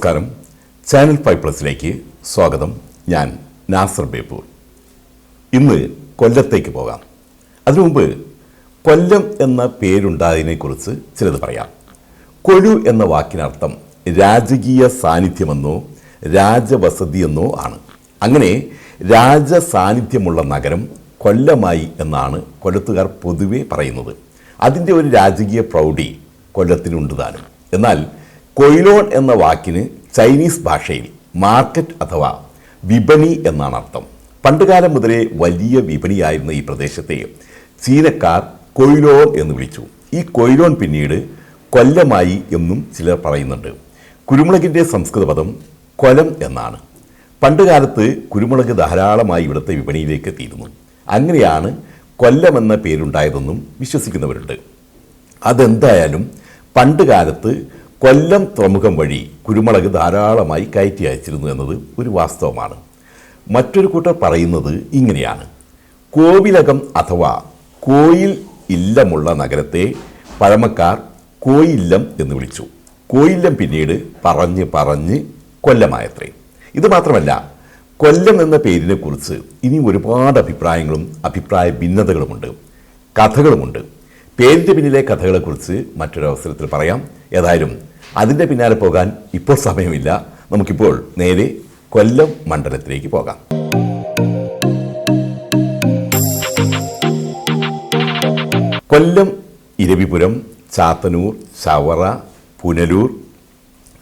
നമസ്കാരം. Channel five പ്ലസിലേക്ക് സ്വാഗതം. ഞാൻ നാസർ ബേപ്പൂർ. ഇന്ന് കൊല്ലത്തേക്ക് പോകാം. അതിനു മുമ്പ് കൊല്ലം എന്ന പേരുണ്ടായതിനെക്കുറിച്ച് ചിലത് പറയാം. കൊഴു എന്ന വാക്കിനർത്ഥം രാജകീയ സാന്നിധ്യമെന്നോ രാജവസതി എന്നോ ആണ്. അങ്ങനെ രാജസാന്നിധ്യമുള്ള നഗരം കൊല്ലമായി എന്നാണ് കൊല്ലത്തുകാർ പൊതുവെ പറയുന്നത്. അതിന്റെ ഒരു രാജകീയ പ്രൗഢി കൊല്ലത്തിനുണ്ട് താനും. എന്നാൽ കൊയിലോൺ എന്ന വാക്കിന് ചൈനീസ് ഭാഷയിൽ മാർക്കറ്റ് അഥവാ വിപണി എന്നാണ് അർത്ഥം. പണ്ടുകാലം മുതലേ വലിയ വിപണിയായിരുന്ന ഈ പ്രദേശത്തെ ചീനക്കാർ കൊയിലോൺ എന്ന് വിളിച്ചു. ഈ കൊയിലോൺ പിന്നീട് കൊല്ലമായി എന്നും ചിലർ പറയുന്നുണ്ട്. കുരുമുളകിന്റെ സംസ്കൃതപദം കൊലം എന്നാണ്. പണ്ടുകാലത്ത് കുരുമുളക് ധാരാളമായി ഇവിടുത്തെ വിപണിയിലേക്ക് എത്തിയിരുന്നു. അങ്ങനെയാണ് കൊല്ലം എന്ന പേരുണ്ടായതെന്നും വിശ്വസിക്കുന്നവരുണ്ട്. അതെന്തായാലും പണ്ട് കാലത്ത് കൊല്ലം തുറമുഖം വഴി കുരുമുളക് ധാരാളമായി കയറ്റി അയച്ചിരുന്നു എന്നത് ഒരു വാസ്തവമാണ്. മറ്റൊരു കൂട്ടർ പറയുന്നത് ഇങ്ങനെയാണ്. കോവിലകം അഥവാ കോയിൽ ഇല്ലമുള്ള നഗരത്തെ പഴമക്കാർ കോയില്ലം എന്ന് വിളിച്ചു. കോയില്ലം പിന്നീട് പറഞ്ഞ് പറഞ്ഞ് കൊല്ലമായത്രേ. ഇത് മാത്രമല്ല കൊല്ലം എന്ന പേരിനെക്കുറിച്ച് ഇനി ഒരുപാട് അഭിപ്രായങ്ങളും അഭിപ്രായ ഭിന്നതകളുമുണ്ട് കഥകളുമുണ്ട്. പേരിന്റെ പിന്നിലെ കഥകളെക്കുറിച്ച് മറ്റൊരു അവസരത്തിൽ പറയാം. ഏതായാലും അതിന്റെ പിന്നാലെ പോകാൻ ഇപ്പോൾ സമയമില്ല. നമുക്കിപ്പോൾ നേരെ കൊല്ലം മണ്ഡലത്തിലേക്ക് പോകാം. കൊല്ലം ഇരവിപുരം ചാത്തനൂർ ചവറ പുനലൂർ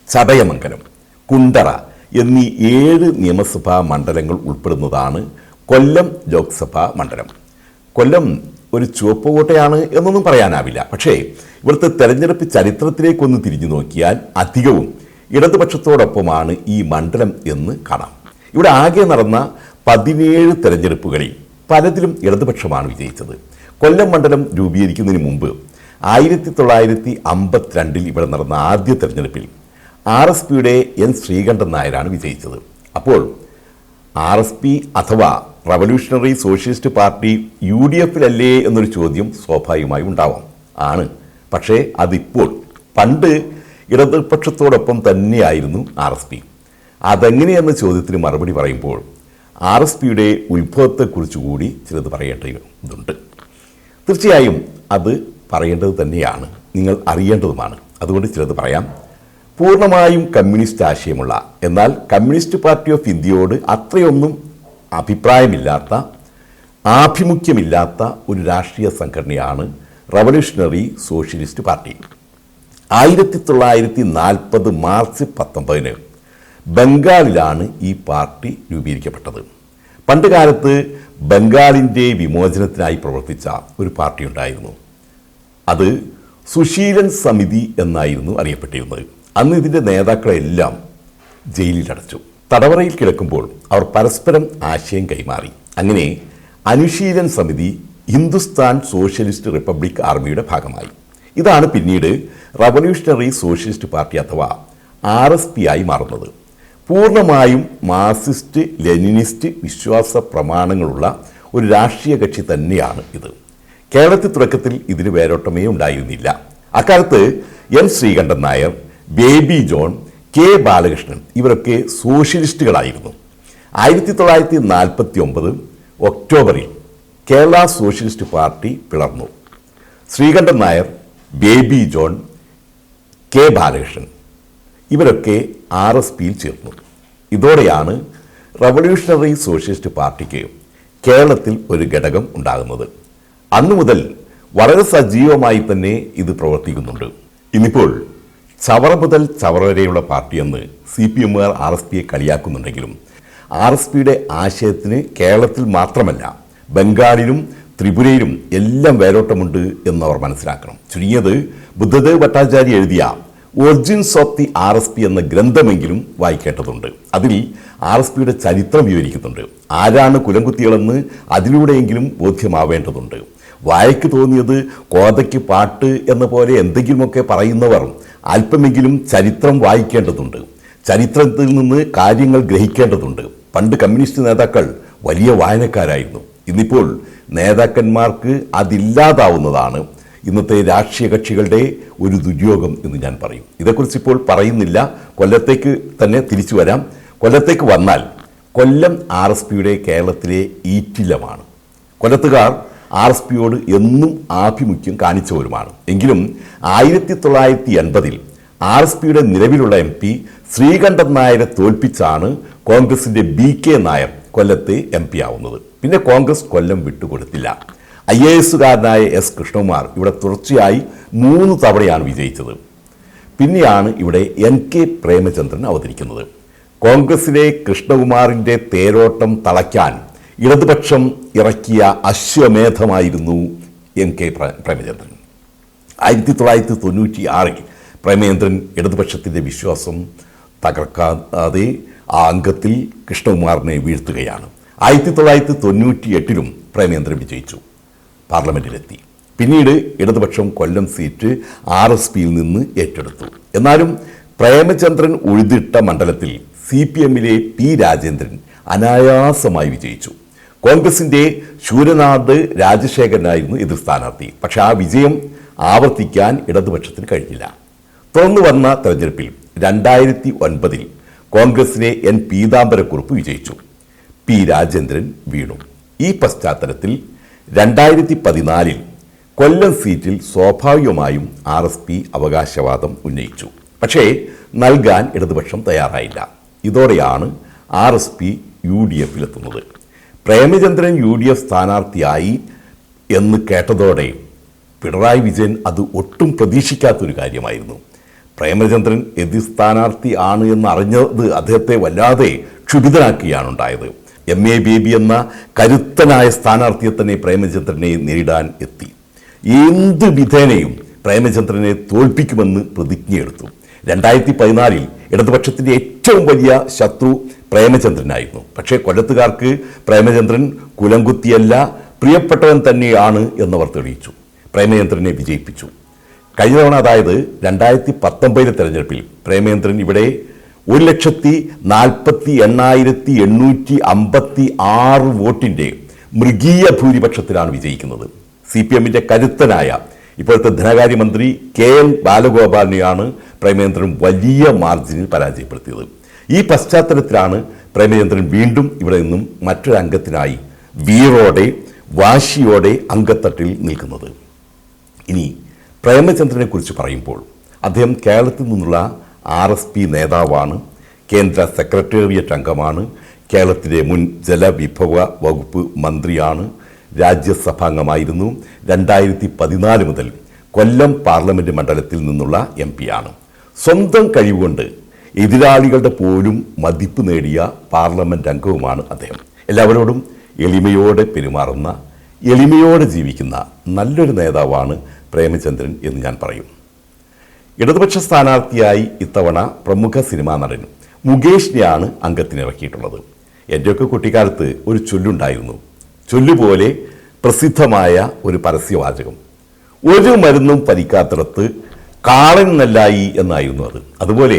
ചടയമംഗലം കുണ്ടറ എന്നീ ഏഴ് നിയമസഭാ മണ്ഡലങ്ങൾ ഉൾപ്പെടുന്നതാണ് കൊല്ലം ലോക്സഭാ മണ്ഡലം. കൊല്ലം ഒരു ചുവപ്പ് കോട്ടയാണ് എന്നൊന്നും പറയാനാവില്ല. പക്ഷേ ഇവിടുത്തെ തെരഞ്ഞെടുപ്പ് ചരിത്രത്തിലേക്കൊന്ന് തിരിഞ്ഞു നോക്കിയാൽ അധികവും ഇടതുപക്ഷത്തോടൊപ്പമാണ് ഈ മണ്ഡലം എന്ന് കാണാം. ഇവിടെ ആകെ നടന്ന പതിനേഴ് തെരഞ്ഞെടുപ്പുകളിൽ പലതിലും ഇടതുപക്ഷമാണ് വിജയിച്ചത്. കൊല്ലം മണ്ഡലം രൂപീകരിക്കുന്നതിന് മുമ്പ് ആയിരത്തി തൊള്ളായിരത്തി അമ്പത്തിരണ്ടിൽ ഇവിടെ നടന്ന ആദ്യ തെരഞ്ഞെടുപ്പിൽ ആർ എസ് പിയുടെ എൻ ശ്രീകണ്ഠൻ നായരാണ് വിജയിച്ചത്. അപ്പോൾ ആർ എസ് പി അഥവാ Revolutionary Socialist Party U D എഫിലല്ലേ എന്നൊരു ചോദ്യം സ്വാഭാവികമായും ഉണ്ടാവാം. ആണ്. പക്ഷേ അതിപ്പോൾ പണ്ട് ഇടതുപക്ഷത്തോടൊപ്പം തന്നെയായിരുന്നു ആർ എസ് പി. അതെങ്ങനെയെന്ന ചോദ്യത്തിന് മറുപടി പറയുമ്പോൾ ആർ എസ് പിയുടെ ഉത്ഭവത്തെക്കുറിച്ച് കൂടി ചിലത് പറയേണ്ടതുണ്ട്. തീർച്ചയായും അത് പറയേണ്ടത് തന്നെയാണ്. നിങ്ങൾ അറിയേണ്ടതുമാണ്. അതുകൊണ്ട് ചിലത് പറയാം. പൂർണമായും കമ്മ്യൂണിസ്റ്റ് ആശയമുള്ള. എന്നാൽ കമ്മ്യൂണിസ്റ്റ് പാർട്ടി ഓഫ് ഇന്ത്യയോട് അത്രയൊന്നും അഭിപ്രായമില്ലാത്ത ആഭിമുഖ്യമില്ലാത്ത ഒരു രാഷ്ട്രീയ സംഘടനയാണ് റവല്യൂഷണറി സോഷ്യലിസ്റ്റ് പാർട്ടി. ആയിരത്തി തൊള്ളായിരത്തി നാൽപ്പത് മാർച്ച് പത്തൊമ്പതിന് ബംഗാളിലാണ് ഈ പാർട്ടി രൂപീകരിക്കപ്പെട്ടത്. പണ്ട് കാലത്ത് ബംഗാളിന്റെ വിമോചനത്തിനായി പ്രവർത്തിച്ച ഒരു പാർട്ടി ഉണ്ടായിരുന്നു. അത് സുശീലൻ സമിതി എന്നായിരുന്നു അറിയപ്പെട്ടിരുന്നത്. അന്ന് ഇതിന്റെ നേതാക്കളെല്ലാം ജയിലിലടച്ചു. തടവറയിൽ കിടക്കുമ്പോൾ അവർ പരസ്പരം ആശയം കൈമാറി. അങ്ങനെ അനുശീലൻ സമിതി ഹിന്ദുസ്ഥാൻ സോഷ്യലിസ്റ്റ് റിപ്പബ്ലിക് ആർമിയുടെ ഭാഗമായി. ഇതാണ് പിന്നീട് റവല്യൂഷണറി സോഷ്യലിസ്റ്റ് പാർട്ടി അഥവാ ആർ എസ് പി ആയി മാറുന്നത്. പൂർണമായും മാർസിസ്റ്റ് ലെനിനിസ്റ്റ് വിശ്വാസ പ്രമാണങ്ങളുള്ള ഒരു രാഷ്ട്രീയ കക്ഷി തന്നെയാണ് ഇത്. കേരളത്തിൽ തുടക്കത്തിൽ ഇതിന് വേരോട്ടമേ ഉണ്ടായിരുന്നില്ല. അക്കാലത്ത് എം ശ്രീകണ്ഠൻ നായർ ബേബി ജോൺ കെ ബാലകൃഷ്ണൻ ഇവരൊക്കെ സോഷ്യലിസ്റ്റുകളായിരുന്നു. ആയിരത്തി തൊള്ളായിരത്തി നാൽപ്പത്തി ഒമ്പത് ഒക്ടോബറിൽ കേരള സോഷ്യലിസ്റ്റ് പാർട്ടി പിളർന്നു. ശ്രീകണ്ഠൻ നായർ ബേബി ജോൺ കെ ബാലകൃഷ്ണൻ ഇവരൊക്കെ ആർ എസ് പിയിൽ ചേർന്നു. ഇതോടെയാണ് റവല്യൂഷണറി സോഷ്യലിസ്റ്റ് പാർട്ടിക്ക് കേരളത്തിൽ ഒരു ഘടകം ഉണ്ടാകുന്നത്. അന്നു മുതൽ വളരെ സജീവമായി തന്നെ ഇത് പ്രവർത്തിക്കുന്നുണ്ട്. ഇന്നിപ്പോൾ ചവറ മുതൽ ചവറ വരെയുള്ള പാർട്ടിയെന്ന് സി പി എമ്മുകാർ ആർ എസ് പിയെ കളിയാക്കുന്നുണ്ടെങ്കിലും ആർ എസ് പിയുടെ ആശയത്തിന് കേരളത്തിൽ മാത്രമല്ല ബംഗാളിലും ത്രിപുരയിലും എല്ലാം വേരോട്ടമുണ്ട് എന്നവർ മനസ്സിലാക്കണം. ചുരുങ്ങിയത് ബുദ്ധദേവ് ഭട്ടാചാര്യ എഴുതിയ origins of the R S P എന്ന ഗ്രന്ഥമെങ്കിലും വായിക്കേണ്ടതുണ്ട്. അതിൽ ആർ എസ് പിയുടെ ചരിത്രം വിവരിക്കുന്നുണ്ട്. ആരാണ് കുലംകുത്തികളെന്ന് അതിലൂടെയെങ്കിലും ബോധ്യമാവേണ്ടതുണ്ട്. വായക്ക് തോന്നിയത് കോതയ്ക്ക് പാട്ട് എന്ന പോലെ എന്തെങ്കിലുമൊക്കെ പറയുന്നവർ അല്പമെങ്കിലും ചരിത്രം വായിക്കേണ്ടതുണ്ട്. ചരിത്രത്തിൽ നിന്ന് കാര്യങ്ങൾ ഗ്രഹിക്കേണ്ടതുണ്ട്. പണ്ട് കമ്മ്യൂണിസ്റ്റ് നേതാക്കൾ വലിയ വായനക്കാരായിരുന്നു. ഇന്നിപ്പോൾ നേതാക്കന്മാർക്ക് അതില്ലാതാവുന്നതാണ്. ഇന്നത്തെ രാഷ്ട്രീയ കക്ഷികളുടെ ഒരു ദുര്യോഗം എന്ന് ഞാൻ പറയും. ഇതേക്കുറിച്ച് ഇപ്പോൾ പറയുന്നില്ല. കൊല്ലത്തേക്ക് തന്നെ തിരിച്ചു വരാം. കൊല്ലത്തേക്ക് വന്നാൽ കൊല്ലം ആർ എസ് പിയുടെ കേരളത്തിലെ ഈറ്റില്ലമാണ് കൊല്ലത്തുകാർ ആർ എസ് പിയോട് എന്നും ആഭിമുഖ്യം കാണിച്ചവരുമാണ്. എങ്കിലും ആയിരത്തി തൊള്ളായിരത്തി എൺപതിൽ ആർ എസ് പിയുടെ നിലവിലുള്ള എം പി ശ്രീകണ്ഠൻ നായരെ തോൽപ്പിച്ചാണ് കോൺഗ്രസിന്റെ ബി കെ നായർ കൊല്ലത്തെ എം പി ആവുന്നത്. പിന്നെ കോൺഗ്രസ് കൊല്ലം വിട്ടുകൊടുത്തില്ല. ഐ എ എസുകാരനായ എസ് കൃഷ്ണകുമാർ ഇവിടെ തുടർച്ചയായി മൂന്ന് തവണയാണ് വിജയിച്ചത്. പിന്നെയാണ് ഇവിടെ എൻ കെ പ്രേമചന്ദ്രൻ അവതരിക്കുന്നത്. കോൺഗ്രസിലെ കൃഷ്ണകുമാറിന്റെ തേരോട്ടം തളയ്ക്കാൻ ഇടതുപക്ഷം ഇറക്കിയ അശ്വമേധമായിരുന്നു എൻ കെ പ്ര- പ്രേമചന്ദ്രൻ. ആയിരത്തി തൊള്ളായിരത്തി തൊണ്ണൂറ്റി ആറിൽ പ്രേമചന്ദ്രൻ ഇടതുപക്ഷത്തിന്റെ വിശ്വാസം തകർക്കാതെ ആ അംഗത്തിൽ കൃഷ്ണകുമാറിനെ വീഴ്ത്തുകയാണ്. ആയിരത്തി തൊള്ളായിരത്തി തൊണ്ണൂറ്റി എട്ടിലും പ്രേമേന്ദ്രൻ വിജയിച്ചു പാർലമെന്റിലെത്തി പിന്നീട് ഇടതുപക്ഷം കൊല്ലം സീറ്റ് ആർ എസ് പിയിൽ നിന്ന് ഏറ്റെടുത്തു. എന്നാലും പ്രേമചന്ദ്രൻ ഉഴുതിട്ട മണ്ഡലത്തിൽ സി പി എമ്മിലെ പി രാജേന്ദ്രൻ അനായാസമായി വിജയിച്ചു. കോൺഗ്രസിന്റെ ശൂരനാഥ് രാജശേഖരനായിരുന്നു എതിർ സ്ഥാനാർത്ഥി. പക്ഷേ ആ വിജയം ആവർത്തിക്കാൻ ഇടതുപക്ഷത്തിന് കഴിഞ്ഞില്ല. തുറന്നു വന്ന തെരഞ്ഞെടുപ്പിൽ രണ്ടായിരത്തി ഒൻപതിൽ കോൺഗ്രസിനെ എൻ. പീതാംബരക്കുറുപ്പ് വിജയിച്ചു. പി. രാജേന്ദ്രൻ വീണു. ഈ പശ്ചാത്തലത്തിൽ രണ്ടായിരത്തി പതിനാലിൽ കൊല്ലം സീറ്റിൽ സ്വാഭാവികമായും ആർ എസ് പി അവകാശവാദം ഉന്നയിച്ചു. പക്ഷേ നൽകാൻ ഇടതുപക്ഷം തയ്യാറായില്ല. ഇതോടെയാണ് R S P U D എഫിലെത്തുന്നത്. Premachandran U D F സ്ഥാനാർത്ഥിയായി എന്ന് കേട്ടതോടെ പിണറായി വിജയൻ അത് ഒട്ടും പ്രതീക്ഷിക്കാത്തൊരു കാര്യമായിരുന്നു. പ്രേമചന്ദ്രൻ എതിർ സ്ഥാനാർത്ഥി ആണ് എന്ന് അറിഞ്ഞത് അദ്ദേഹത്തെ വല്ലാതെ ക്ഷുഭിതനാക്കുകയാണ് ഉണ്ടായത് എം എ ബേബി എന്ന കരുത്തനായ സ്ഥാനാർത്ഥിയെ തന്നെ പ്രേമചന്ദ്രനെ നേരിടാൻ എത്തി. എന്ത് വിധേനയും പ്രേമചന്ദ്രനെ തോൽപ്പിക്കുമെന്ന് പ്രതിജ്ഞയെടുത്തു. രണ്ടായിരത്തി പതിനാലിൽ ഇടതുപക്ഷത്തിന്റെ ഏറ്റവും വലിയ ശത്രു പ്രേമചന്ദ്രനായിരുന്നു. പക്ഷേ കൊല്ലത്തുകാർക്ക് പ്രേമചന്ദ്രൻ കുലംകുത്തിയല്ല പ്രിയപ്പെട്ടവൻ തന്നെയാണ് എന്നവർ തെളിയിച്ചു. പ്രേമചന്ദ്രനെ വിജയിപ്പിച്ചു. കഴിഞ്ഞ തവണ അതായത് രണ്ടായിരത്തി പത്തൊമ്പതിലെ തെരഞ്ഞെടുപ്പിൽ പ്രേമചന്ദ്രൻ ഇവിടെ ഒരു ലക്ഷത്തി നാൽപ്പത്തി എണ്ണായിരത്തി എണ്ണൂറ്റി അമ്പത്തി ആറ് വോട്ടിന്റെ മൃഗീയ ഭൂരിപക്ഷത്തിലാണ് വിജയിക്കുന്നത്. സി പി എമ്മിന്റെ കരുത്തനായ ഇപ്പോഴത്തെ ധനകാര്യമന്ത്രി കെ എൻ ബാലഗോപാലിനെയാണ് പ്രേമേന്ദ്രൻ വലിയ മാർജിനിൽ പരാജയപ്പെടുത്തിയത്. ഈ പശ്ചാത്തലത്തിലാണ് പ്രേമചന്ദ്രൻ വീണ്ടും ഇവിടെ നിന്നും മറ്റൊരു അംഗത്തിനായി വീറോടെ വാശിയോടെ അംഗത്തട്ടിൽ നിൽക്കുന്നത്. ഇനി പ്രേമചന്ദ്രനെക്കുറിച്ച് പറയുമ്പോൾ അദ്ദേഹം കേരളത്തിൽ നിന്നുള്ള ആർ എസ് പി നേതാവാണ് കേന്ദ്ര സെക്രട്ടേറിയറ്റ് അംഗമാണ് കേരളത്തിലെ മുൻ ജലവിഭവ വകുപ്പ് മന്ത്രിയാണ് രാജ്യസഭാംഗമായിരുന്നു. രണ്ടായിരത്തി പതിനാല് മുതൽ കൊല്ലം പാർലമെന്റ് മണ്ഡലത്തിൽ നിന്നുള്ള എം പിയാണ് സ്വന്തം കഴിവുകൊണ്ട് എതിരാളികളുടെ പോലും മതിപ്പ് നേടിയ പാർലമെന്റ് അംഗവുമാണ് അദ്ദേഹം. എല്ലാവരോടും എളിമയോടെ പെരുമാറുന്ന എളിമയോടെ ജീവിക്കുന്ന നല്ലൊരു നേതാവാണ് പ്രേമചന്ദ്രൻ എന്ന് ഞാൻ പറയും. ഇടതുപക്ഷ സ്ഥാനാർത്ഥിയായി ഇത്തവണ പ്രമുഖ സിനിമാ നടൻ മുകേഷിനെയാണ് അംഗത്തിനിറക്കിയിട്ടുള്ളത്. എന്റെയൊക്കെ കുട്ടിക്കാലത്ത് ഒരു ചൊല്ലുണ്ടായിരുന്നു. ചൊല്ലുപോലെ പ്രസിദ്ധമായ ഒരു പരസ്യവാചകം. ഒരു മരുന്നും ഫലിക്കാത്തിടത്ത് കാളൻ നെല്ലായി എന്നായിരുന്നു അത്. അതുപോലെ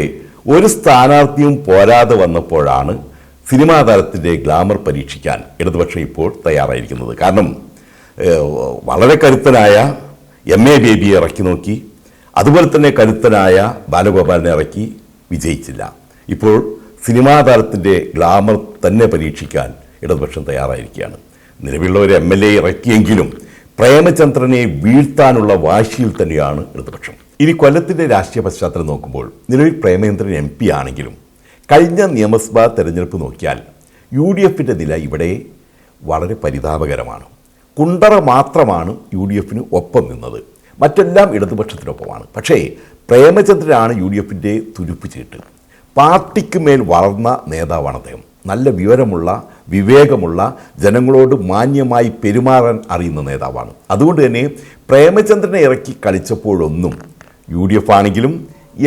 ഒരു സ്ഥാനാർത്ഥിയും പോരാതെ വന്നപ്പോഴാണ് സിനിമാ താരത്തിന്റെ ഗ്ലാമർ പരീക്ഷിക്കാൻ ഇടതുപക്ഷം ഇപ്പോൾ തയ്യാറായിരിക്കുന്നത്. കാരണം വളരെ കരുത്തനായ എം എ ബേബിയെ ഇറക്കി നോക്കി അതുപോലെ തന്നെ കരുത്തനായ ബാലഗോപാലിനെ ഇറക്കി വിജയിച്ചില്ല. ഇപ്പോൾ സിനിമാ താരത്തിന്റെ ഗ്ലാമർ തന്നെ പരീക്ഷിക്കാൻ ഇടതുപക്ഷം തയ്യാറായിരിക്കുകയാണ്. നിലവിലുള്ള ഒരു എം എൽ എ ഇറക്കിയെങ്കിലും പ്രേമചന്ദ്രനെ വീഴ്ത്താനുള്ള വാശിയിൽ തന്നെയാണ് ഇടതുപക്ഷം. ഇനി കൊല്ലത്തിന്റെ രാഷ്ട്രീയ പശ്ചാത്തലം നോക്കുമ്പോൾ നിലവിൽ പ്രേമചന്ദ്രൻ എം പി ആണെങ്കിലും കഴിഞ്ഞ നിയമസഭാ തെരഞ്ഞെടുപ്പ് നോക്കിയാൽ യു ഡി എഫിന്റെ നില ഇവിടെ വളരെ പരിതാപകരമാണ്. കുണ്ടറ മാത്രമാണ് യു ഡി എഫിന് ഒപ്പം നിന്നത്. മറ്റെല്ലാം ഇടതുപക്ഷത്തിനൊപ്പമാണ്. പക്ഷേ പ്രേമചന്ദ്രനാണ് യു ഡി എഫിന്റെ തുരുപ്പ് ചീട്ട്. പാർട്ടിക്ക് മേൽ വളർന്ന നേതാവാണ് അദ്ദേഹം. നല്ല വിവരമുള്ള വിവേകമുള്ള ജനങ്ങളോട് മാന്യമായി പെരുമാറാൻ അറിയുന്ന നേതാവാണ്. അതുകൊണ്ട് തന്നെ പ്രേമചന്ദ്രനെ ഇറക്കി കളിച്ചപ്പോഴൊന്നും യു ഡി എഫ് ആണെങ്കിലും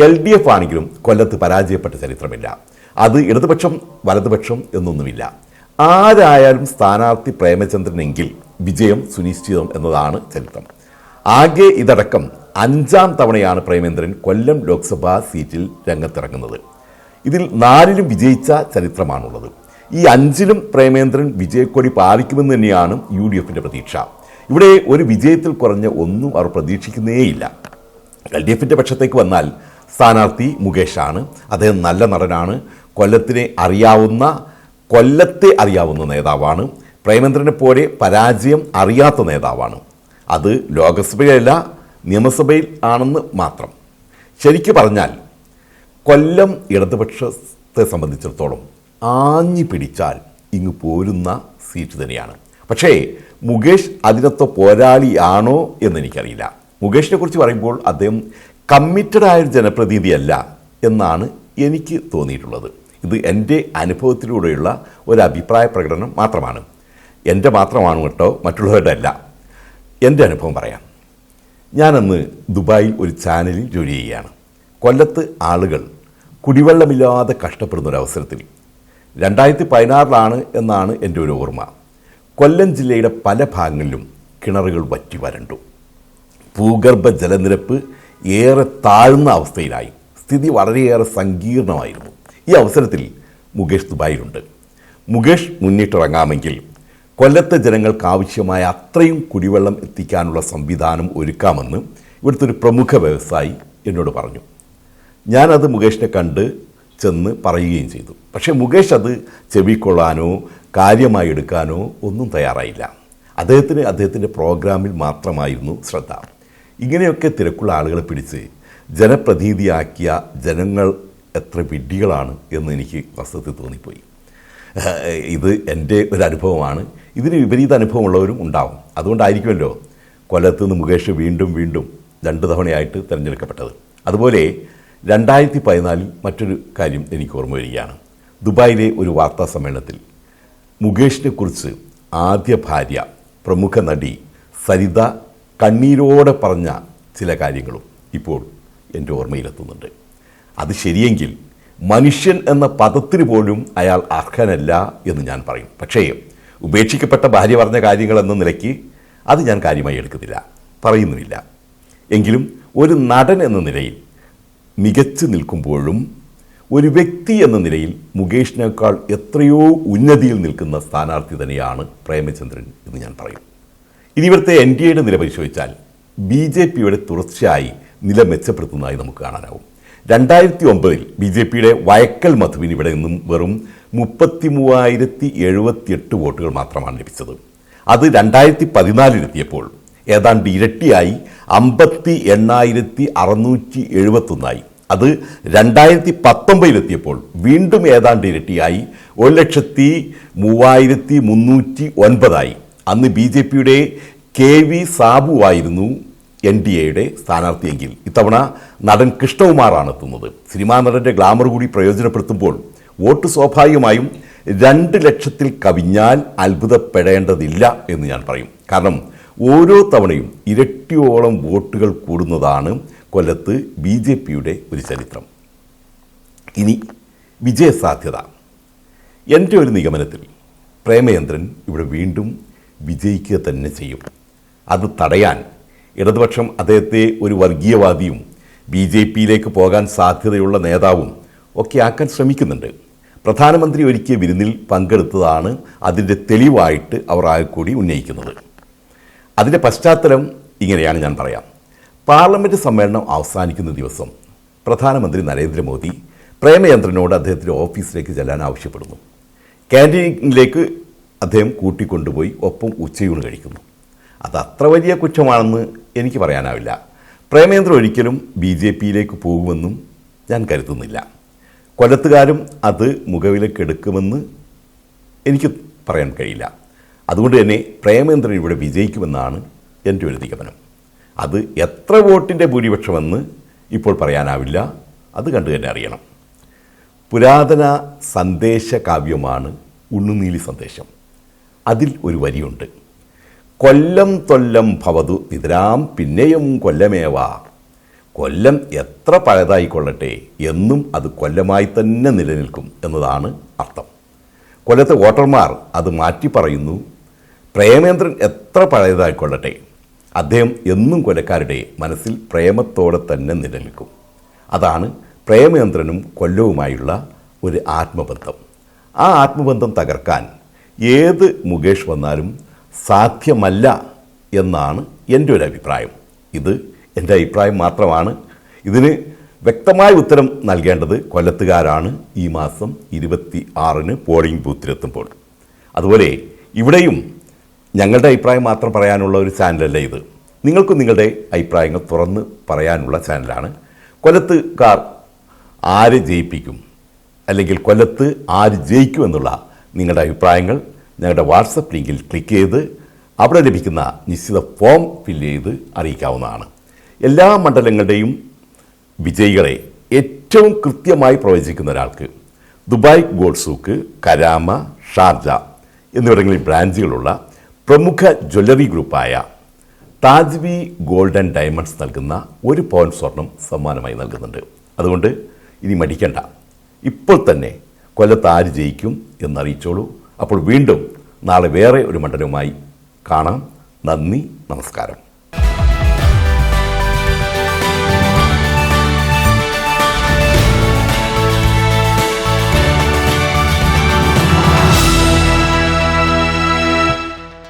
എൽ ഡി എഫ് ആണെങ്കിലും കൊല്ലത്ത് പരാജയപ്പെട്ട ചരിത്രമില്ല. അത് ഇടതുപക്ഷം വലതുപക്ഷം എന്നൊന്നുമില്ല. ആരായാലും സ്ഥാനാർത്ഥി പ്രേമചന്ദ്രനെങ്കിൽ വിജയം സുനിശ്ചിതം എന്നതാണ് ചരിത്രം. ആകെ ഇതടക്കം അഞ്ചാം തവണയാണ് പ്രേമേന്ദ്രൻ കൊല്ലം ലോക്സഭാ സീറ്റിൽ രംഗത്തിറങ്ങുന്നത്. ഇതിൽ നാലിലും വിജയിച്ച ചരിത്രമാണുള്ളത്. ഈ അഞ്ചിലും പ്രേമേന്ദ്രൻ വിജയക്കൊടി പാലിക്കുമെന്ന് തന്നെയാണ് യു ഡി എഫിന്റെ പ്രതീക്ഷ. ഇവിടെ ഒരു വിജയത്തിൽ കുറഞ്ഞ ഒന്നും അവർ പ്രതീക്ഷിക്കുന്നേയില്ല. എൽ ഡി എഫിന്റെ പക്ഷത്തേക്ക് വന്നാൽ സ്ഥാനാർത്ഥി മുകേഷാണ്. അദ്ദേഹം നല്ല നടനാണ്. കൊല്ലത്തിനെ അറിയാവുന്ന കൊല്ലത്തെ അറിയാവുന്ന നേതാവാണ്. പ്രേമേന്ദ്രനെ പോലെ പരാജയം അറിയാത്ത നേതാവാണ്. അത് ലോകസഭയിലല്ല നിയമസഭയിൽ ആണെന്ന് മാത്രം. ശരിക്കു പറഞ്ഞാൽ കൊല്ലം ഇടതുപക്ഷത്തെ സംബന്ധിച്ചിടത്തോളം ആഞ്ഞു പിടിച്ചാൽ ഇങ്ങ് പോരുന്ന സീറ്റ് തന്നെയാണ്. പക്ഷേ മുകേഷ് അതിനൊത്ത പോരാളിയാണോ എന്ന് എനിക്കറിയില്ല മുകേഷിനെ കുറിച്ച് പറയുമ്പോൾ അദ്ദേഹം കമ്മിറ്റഡ് ആയൊരു ജനപ്രതിനിധിയല്ല എന്നാണ് എനിക്ക് തോന്നിയിട്ടുള്ളത്. ഇത് എന്റെ അനുഭവത്തിലൂടെയുള്ള ഒരു അഭിപ്രായ പ്രകടനം മാത്രമാണ്. എന്റെ മാത്രമാണ് കേട്ടോ മറ്റുള്ളവരുടെ അല്ല. എന്റെ അനുഭവം പറയാം. ഞാനന്ന് ദുബായിൽ ഒരു ചാനലിൽ ജോലി ചെയ്യുകയാണ്. കൊല്ലത്ത് ആളുകൾ കുടിവെള്ളമില്ലാതെ കഷ്ടപ്പെടുന്ന ഒരു അവസരത്തിൽ. രണ്ടായിരത്തി പതിനാറിലാണ് എന്നാണ് എന്റെ ഒരു ഓർമ്മ. കൊല്ലം ജില്ലയുടെ പല ഭാഗങ്ങളിലും കിണറുകൾ വറ്റി വരണ്ടു. ഭൂഗർഭ ജലനിരപ്പ് ഏറെ താഴ്ന്ന അവസ്ഥയിലായി. സ്ഥിതി വളരെയേറെ സങ്കീർണമായിരുന്നു. ഈ അവസരത്തിൽ മുകേഷ് ദുബായിലുണ്ട്. മുകേഷ് മുന്നിട്ടിറങ്ങാമെങ്കിൽ കൊല്ലത്തെ ജനങ്ങൾക്ക് ആവശ്യമായ അത്രയും കുടിവെള്ളം എത്തിക്കാനുള്ള സംവിധാനം ഒരുക്കാമെന്ന് ഇവിടുത്തെ ഒരു പ്രമുഖ വ്യവസായി എന്നോട് പറഞ്ഞു. ഞാനത് മുകേഷിനെ കണ്ട് ചെന്ന് പറയുകയും ചെയ്തു. പക്ഷേ മുകേഷ് അത് ചെവിക്കൊള്ളാനോ കാര്യമായി എടുക്കാനോ ഒന്നും തയ്യാറായില്ല. അദ്ദേഹത്തിന് അദ്ദേഹത്തിന്റെ പ്രോഗ്രാമിൽ മാത്രമായിരുന്നു ശ്രദ്ധ. ഇങ്ങനെയൊക്കെ തിരക്കുള്ള ആളുകളെ പിടിച്ച് ജനപ്രതിനിധിയാക്കിയ ജനങ്ങൾ എത്ര വിഡ്ഢികളാണ് എന്ന് എനിക്ക് വസ്തുത്തിൽ തോന്നിപ്പോയി. ഇത് എന്റെ ഒരു അനുഭവമാണ്. ഇതിന് വിപരീത അനുഭവമുള്ളവരും ഉണ്ടാവും. അതുകൊണ്ടായിരിക്കുമല്ലോ കൊല്ലത്ത് നിന്ന് മുകേഷ് വീണ്ടും വീണ്ടും രണ്ട് തവണയായിട്ട് തിരഞ്ഞെടുക്കപ്പെട്ടത്. അതുപോലെ രണ്ടായിരത്തി പതിനാലിൽ മറ്റൊരു കാര്യം എനിക്ക് ഓർമ്മ വരികയാണ്. ദുബായിലെ ഒരു വാർത്താ സമ്മേളനത്തിൽ മുകേഷിനെക്കുറിച്ച് ആദ്യ ഭാര്യ പ്രമുഖ നടി സരിത കണ്ണീരോടെ പറഞ്ഞ ചില കാര്യങ്ങളും ഇപ്പോൾ എന്റെ ഓർമ്മയിലെത്തുന്നുണ്ട്. അത് ശരിയെങ്കിൽ മനുഷ്യൻ എന്ന പദത്തിന് പോലും അയാൾ അർഹനല്ല എന്ന് ഞാൻ പറയും. പക്ഷേ ഉപേക്ഷിക്കപ്പെട്ട ഭാര്യ പറഞ്ഞ കാര്യങ്ങൾ എന്ന നിലയ്ക്ക് അത് ഞാൻ കാര്യമായി എടുക്കുന്നില്ല പറയുന്നുമില്ല. എങ്കിലും ഒരു നടൻ എന്ന നിലയിൽ മികച്ചു നിൽക്കുമ്പോഴും ഒരു വ്യക്തി എന്ന നിലയിൽ മുകേഷിനേക്കാൾ എത്രയോ ഉന്നതിയിൽ നിൽക്കുന്ന സ്ഥാനാർത്ഥി തന്നെയാണ് പ്രേമചന്ദ്രൻ എന്ന് ഞാൻ പറയും. ഇനി ഇവിടുത്തെ എൻ ഡി എയുടെ നില പരിശോധിച്ചാൽ ബി ജെ പിയുടെ തുടർച്ചയായി നില മെച്ചപ്പെടുത്തുന്നതായി നമുക്ക് കാണാനാവും. രണ്ടായിരത്തി ഒമ്പതിൽ ബി ജെ പിയുടെ വയക്കൽ മധുവിന് ഇവിടെ നിന്നും വെറും മുപ്പത്തി മൂവായിരത്തി എഴുപത്തിയെട്ട് വോട്ടുകൾ മാത്രമാണ് ലഭിച്ചത്. അത് രണ്ടായിരത്തി പതിനാലിലെത്തിയപ്പോൾ ഏതാണ്ട് ഇരട്ടിയായി അമ്പത്തി എണ്ണായിരത്തി അറുന്നൂറ്റി എഴുപത്തൊന്നായി അത് രണ്ടായിരത്തി പത്തൊമ്പതിലെത്തിയപ്പോൾ വീണ്ടും ഏതാണ്ട് ഇരട്ടിയായി ഒരു ലക്ഷത്തി മൂവായിരത്തി മുന്നൂറ്റി ഒൻപതായി അന്ന് ബി ജെ പിയുടെ കെ വി സാബു ആയിരുന്നു എൻ ഡി എയുടെ സ്ഥാനാർത്ഥിയെങ്കിൽ. ഇത്തവണ നടൻ കൃഷ്ണകുമാറാണ് എത്തുന്നത്. സിനിമാ നടന്റെ ഗ്ലാമർ കൂടി പ്രയോജനപ്പെടുത്തുമ്പോൾ വോട്ട് സ്വാഭാവികമായും രണ്ട് ലക്ഷത്തിൽ കവിഞ്ഞാൽ അത്ഭുതപ്പെടേണ്ടതില്ല എന്ന് ഞാൻ പറയും. കാരണം ഓരോ തവണയും ഇരട്ടിയോളം വോട്ടുകൾ കൂടുന്നതാണ് കൊല്ലത്ത് ബി ജെ പിയുടെ ഒരു ചരിത്രം. ഇനി വിജയസാധ്യത. എന്റെ ഒരു നിഗമനത്തിൽ പ്രേമചന്ദ്രൻ ഇവിടെ വീണ്ടും വിജയിക്കുക തന്നെ ചെയ്യും. അത് തടയാൻ ഇടതുപക്ഷം അദ്ദേഹത്തെ ഒരു വർഗീയവാദിയും ബി ജെ പിയിലേക്ക് പോകാൻ സാധ്യതയുള്ള നേതാവും ഒക്കെ ആക്കാൻ ശ്രമിക്കുന്നുണ്ട്. പ്രധാനമന്ത്രി ഒരുക്കിയ വിരുന്നിൽ പങ്കെടുത്തതാണ് അതിന്റെ തെളിവായിട്ട് അവർ ആകെ കൂടി ഉന്നയിക്കുന്നത്. അതിന്റെ പശ്ചാത്തലം ഇങ്ങനെയാണ് ഞാൻ പറയാം. പാർലമെന്റ് സമ്മേളനം അവസാനിക്കുന്ന ദിവസം പ്രധാനമന്ത്രി നരേന്ദ്രമോദി പ്രേമചന്ദ്രനോട് അദ്ദേഹത്തിന്റെ ഓഫീസിലേക്ക് ചെല്ലാൻ ആവശ്യപ്പെടുന്നു. ക്യാന്റീനിലേക്ക് അദ്ദേഹം കൂട്ടിക്കൊണ്ടുപോയി ഒപ്പം ഉച്ചയൂണ് കഴിക്കുന്നു. അത് അത്ര വലിയ കുറ്റമാണെന്ന് എനിക്ക് പറയാനാവില്ല. പ്രേമേന്ദ്ര ഒരിക്കലും ബി ജെ പിയിലേക്ക് പോകുമെന്നും ഞാൻ കരുതുന്നില്ല. കൊല്ലത്തുകാരും അത് മുഖവിലക്കെടുക്കുമെന്ന് എനിക്ക് പറയാൻ കഴിയില്ല. അതുകൊണ്ട് തന്നെ പ്രേമേന്ദ്രൻ ഇവിടെ വിജയിക്കുമെന്നാണ് എന്റെ ഒരു നിഗമനം. അത് എത്ര വോട്ടിന്റെ ഭൂരിപക്ഷമെന്ന് ഇപ്പോൾ പറയാനാവില്ല. അത് കണ്ടു തന്നെ അറിയണം. പുരാതന സന്ദേശ കാവ്യമാണ് ഉണ്ണുനീലി സന്ദേശം. അതിൽ ഒരു വരിയുണ്ട്. കൊല്ലം തൊല്ലം ഭവതു നിതരാം പിന്നെയും കൊല്ലമേവാ. കൊല്ലം എത്ര പഴയതായിക്കൊള്ളട്ടെ എന്നും അത് കൊല്ലമായി തന്നെ നിലനിൽക്കും എന്നതാണ് അർത്ഥം. കൊല്ലത്തെ വോട്ടർമാർ അത് മാറ്റി പറയുന്നു പ്രേമേന്ദ്രൻ എത്ര പഴയതായിക്കൊള്ളട്ടെ അദ്ദേഹം എന്നും കൊലക്കാരുടെ മനസ്സിൽ പ്രേമത്തോടെ തന്നെ നിലനിൽക്കും. അതാണ് പ്രേമേന്ദ്രനും കൊല്ലവുമായുള്ള ഒരു ആത്മബന്ധം. ആ ആത്മബന്ധം തകർക്കാൻ ഏത് മുകേഷ് വന്നാലും സാധ്യമല്ല എന്നാണ് എന്റെ ഒരു അഭിപ്രായം. ഇത് എന്റെ അഭിപ്രായം മാത്രമാണ്. ഇതിന് വ്യക്തമായ ഉത്തരം നൽകേണ്ടത് കൊല്ലത്തുകാരാണ് ഈ മാസം ഇരുപത്തി ആറിന് പോളിംഗ് ബൂത്തിലെത്തുമ്പോൾ. അതുപോലെ ഇവിടെയും ഞങ്ങളുടെ അഭിപ്രായം മാത്രം പറയാനുള്ള ഒരു ചാനലല്ല ഇത്. നിങ്ങൾക്കും നിങ്ങളുടെ അഭിപ്രായങ്ങൾ തുറന്ന് പറയാനുള്ള ചാനലാണ്. കൊല്ലത്തുകാർ ആര് ജയിപ്പിക്കും? അല്ലെങ്കിൽ കൊല്ലത്ത് ആര് ജയിക്കും എന്നുള്ള നിങ്ങളുടെ അഭിപ്രായങ്ങൾ ഞങ്ങളുടെ വാട്സപ്പ് ലിങ്കിൽ ക്ലിക്ക് ചെയ്ത് അവിടെ ലഭിക്കുന്ന നിശ്ചിത ഫോം ഫില്ല് ചെയ്ത് അറിയിക്കാവുന്നതാണ്. എല്ലാ മണ്ഡലങ്ങളുടെയും വിജയികളെ ഏറ്റവും കൃത്യമായി പ്രവചിക്കുന്ന ഒരാൾക്ക് ദുബായ് ഗോൾസൂക്ക് കരാമ ഷാർജ എന്നിവിടങ്ങളിൽ ബ്രാഞ്ചുകളുള്ള പ്രമുഖ ജ്വല്ലറി ഗ്രൂപ്പായ താജ്വി ഗോൾഡൻ ഡയമണ്ട്സ് നൽകുന്ന ഒരു പവൻ സ്വർണം സമ്മാനമായി നൽകുന്നുണ്ട്. അതുകൊണ്ട് ഇനി മടിക്കണ്ട. ഇപ്പോൾ തന്നെ കൊല്ലത്ത് ആര് ജയിക്കും എന്നറിയിച്ചോളൂ. അപ്പോൾ വീണ്ടും നാളെ വേറെ ഒരു മണ്ഡലവുമായി കാണാം. നന്ദി നമസ്കാരം.